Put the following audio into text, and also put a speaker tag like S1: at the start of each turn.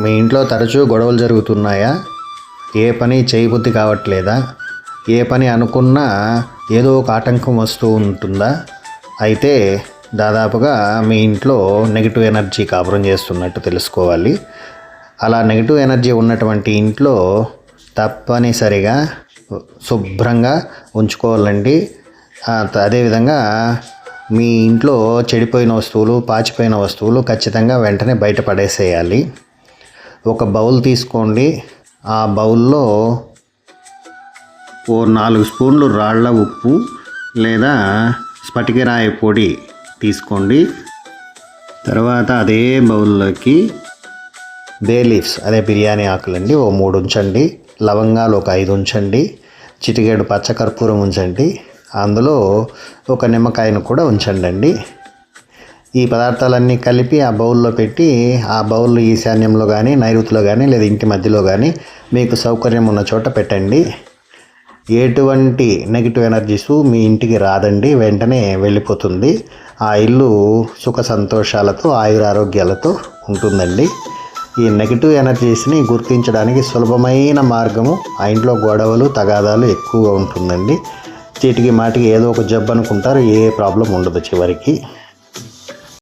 S1: మీ ఇంట్లో తరచూ గొడవలు జరుగుతున్నాయా? ఏ పని చేయబుద్ధి కావట్లేదా? ఏ పని అనుకున్నా ఏదో ఒక ఆటంకం వస్తూ ఉంటుందా? అయితే దాదాపుగా మీ ఇంట్లో నెగిటివ్ ఎనర్జీ కాపురం చేస్తున్నట్టు తెలుసుకోవాలి. అలా నెగిటివ్ ఎనర్జీ ఉన్నటువంటి ఇంట్లో తప్పనిసరిగా శుభ్రంగా ఉంచుకోవాలండి. అదేవిధంగా మీ ఇంట్లో చెడిపోయిన వస్తువులు పాచిపోయిన వస్తువులు ఖచ్చితంగా వెంటనే బయట పడేసేయాలి. ఒక బౌల్ తీసుకోండి. ఆ బౌల్లో ఓ నాలుగు స్పూన్లు రాళ్ళ ఉప్పు లేదా స్ఫటికరాయ పొడి తీసుకోండి. తర్వాత అదే బౌల్లోకి బే లీవ్స్ అదే బిర్యానీ ఆకులండి ఓ మూడు ఉంచండి. లవంగాలు ఒక ఐదు ఉంచండి. చిటికేడు పచ్చకర్పూరం ఉంచండి. అందులో ఒక నిమ్మకాయను కూడా ఉంచండి అండి ఈ పదార్థాలన్నీ కలిపి ఆ బౌల్లో పెట్టి ఆ బౌల్ ఈశాన్యంలో కానీ నైరుతిలో కానీ లేదా ఇంటి మధ్యలో కానీ మీకు సౌకర్యం ఉన్న చోట పెట్టండి. ఎటువంటి నెగిటివ్ ఎనర్జీస్ మీ ఇంటికి రాదండి వెంటనే వెళ్ళిపోతుంది. ఆ ఇల్లు సుఖ సంతోషాలతో ఆయురారోగ్యాలతో ఉంటుందండి. ఈ నెగిటివ్ ఎనర్జీస్ని గుర్తించడానికి సులభమైన మార్గము ఆ ఇంట్లో గొడవలు తగాదాలు ఎక్కువగా ఉంటుందండి. చీటికి మాటికి ఏదో ఒక జబ్బు అనుకుంటారు ఏ ప్రాబ్లం ఉండదు చివరికి.